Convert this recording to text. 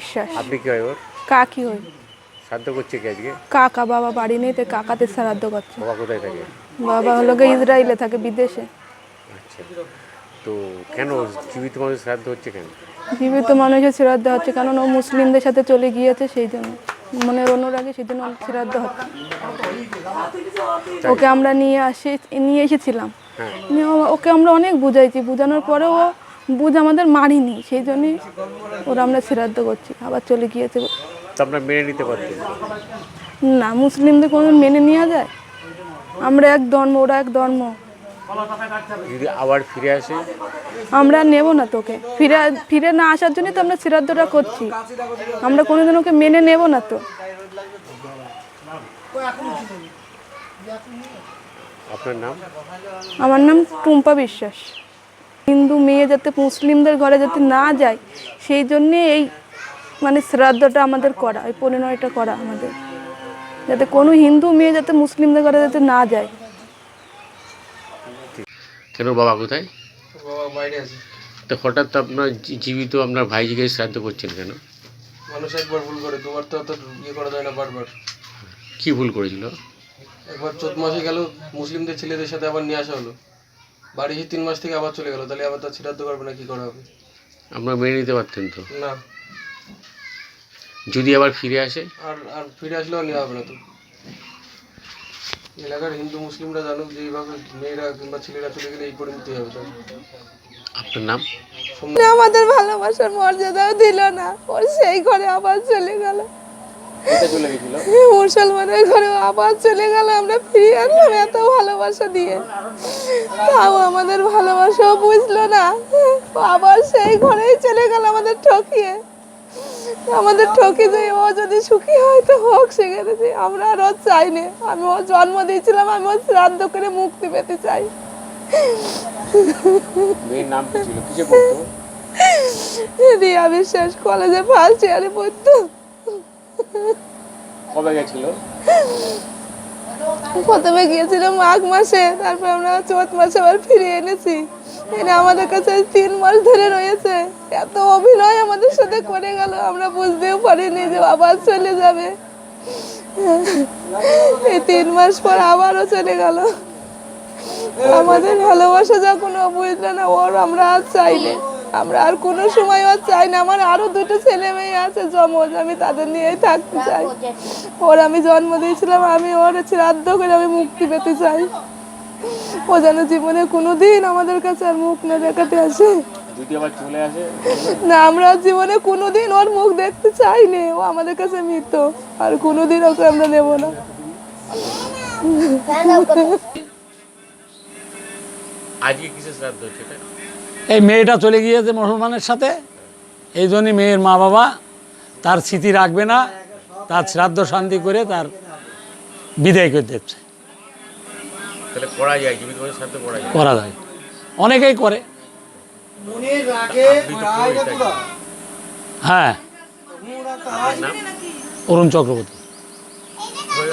বিশ্বাস। আপনি কি হয় ওর? কাকি হই শ্রাদ্ধ করছে কি আজকে? কাকা বাবা বাড়ি নেই কাকাতে শ্রাদ্ধ করছে। বাবা কোথায় থাকে? বাবা হলো গিয়ে ইসরায়েলে থাকে বিদেশে। আচ্ছা। তো কেন জীবিত মানুষ শ্রাদ্ধ হচ্ছে কেন? জীবিত মানুষের শ্রাদ্ধ হচ্ছে কারণ ও মুসলিমদের সাথে চলে গিয়েছে সেই জন্য। মনের অনুরাগে সেই জন্য ওর শ্রাদ্ধ হচ্ছে। ওকে আমরা নিয়ে আসি নিয়ে এসেছিলাম। হ্যাঁ। নিয়ে ওকে আমরা অনেক বুঝাইছি। বোঝানোর পরেও ও বুঝ আমাদের মারিনি সেই জন্যই ওরা আমরা শ্রাদ্ধ করছি আবার চলে গিয়েছে। আপনার মেনে নিতে পারতেন? না মুসলিমদের কোনো মেনে নেওয়া যায়? আমরা এক ধর্ম ওরা এক ধর্ম। যদি আবার ফিরে আসে? আমরা নেব না তোকে। ফিরে ফিরে না আসার জন্যই তো আমরা শ্রাদ্ধটা করছি। আমরা কোনোদিন ওকে মেনে নেব না তো। আপনার নাম? আমার নাম টুম্পা বিশ্বাস। হিন্দু মেয়ে যাতে মুসলিমদের ঘরে যাতে না যায় সেই জন্যে এই মানে শ্রাদ্ধটা আমাদের করা এই পরিণয়টা করা আমাদের। যাতে কোনো হিন্দু মেয়ে যাতে মুসলিমদের ঘরে যাতে না যায়। কেন বাবা কোথায়? বাবা বাইরে আছে। তো হঠাৎ আপনার জীবিত আপনার ভাই ভাইজিকে শ্রাদ্ধ করছেন কেন? মানুষ একবার ভুল করে দুবার তো অত ইয়ে করা যায় না বারবার। কি ভুল করেছিল? একবার চোদ্দ মাসে গেল মুসলিমদের ছেলেদের সাথে আবার নিয়ে আসা হলো। বাড়ি এসে তিন মাস থেকে আবার চলে গেল তাহলে আবার তার শ্রাদ্ধ করবে না কি করা হবে? আপনার মেনে নিতে পারতেন তো। না। যদি আবার ফিরে আসে? আর আর ফিরে আসলেও নেওয়া হবে না তো। এলাকার হিন্দু মুসলিমরা জানুক যে এইভাবে মেয়েরা কিংবা ছেলেরা চলে গেলে এই পরিণতি হবে তার। আপনার নাম? আমাদের ভালোবাসার মর্যাদাও দিল না ওর সেই ঘরে আবার চলে গেল। মুসলমানের ঘরে আবার চলে গেল আমরা ফিরে আনলাম এত ভালোবাসা দিয়ে। তাও আমাদের ভালোবাসাও বুঝলো না। ও আবার সেই ঘরেই চলে গেল আমাদের ঠকিয়ে। আমাদের ঠকি যে ও যদি সুখী হয় তো হোক সেখানে যে আমরা আর ওর চাই না আমি ওর জন্ম দিয়েছিলাম আমি ওর শ্রাদ্ধ করে মুক্তি পেতে চাই। রিয়া বিশ্বাস কলেজে ফার্স্ট ইয়ারে পড়তো। কবে গেছিল? প্রথমে গিয়েছিল মাঘ মাসে, তারপর আমরা চৈত মাসে আবার ফিরে এনেছি। এনে আমাদের কাছে তিন মাস ধরে রয়েছে। এত অভিনয় আমাদের সাথে করে গেল, আমরা বুঝতেও পারিনি যে আবার চলে যাবে। এই তিন মাস পর আবারও চলে গেল। আমাদের ভালোবাসা যখন ও বুঝলো না, ওর আমরা আর চাইনি আমরা আর কোনো সময় আর চাই না। আমার আরও দুটো ছেলে মেয়ে আছে জমজ আমি তাদের নিয়েই থাকতে চাই। ওর আমি জন্ম দিয়েছিলাম আমি ওর শ্রাদ্ধ করে আমি মুক্তি পেতে চাই। ও যেন জীবনে কোনোদিন আমাদের কাছে আর মুখ না দেখাতে আসে। না আমরা জীবনে কোনোদিন ওর মুখ দেখতে চাইনি। ও আমাদের কাছে মৃত আর কোনোদিন ওকে আমরা নেব না। আজকে কিসে শ্রাদ্ধ হচ্ছে এটা? এই মেয়েটা চলে গিয়েছে মুসলমানের সাথে। এই জন্যই মেয়ের মা বাবা তার স্মৃতি রাখবে না তার শ্রাদ্ধ শান্তি করে তার বিদায় করে দিচ্ছে। করা যায় করা যায়। অনেকেই করে? হ্যাঁ। অরুণ চক্রবর্তী।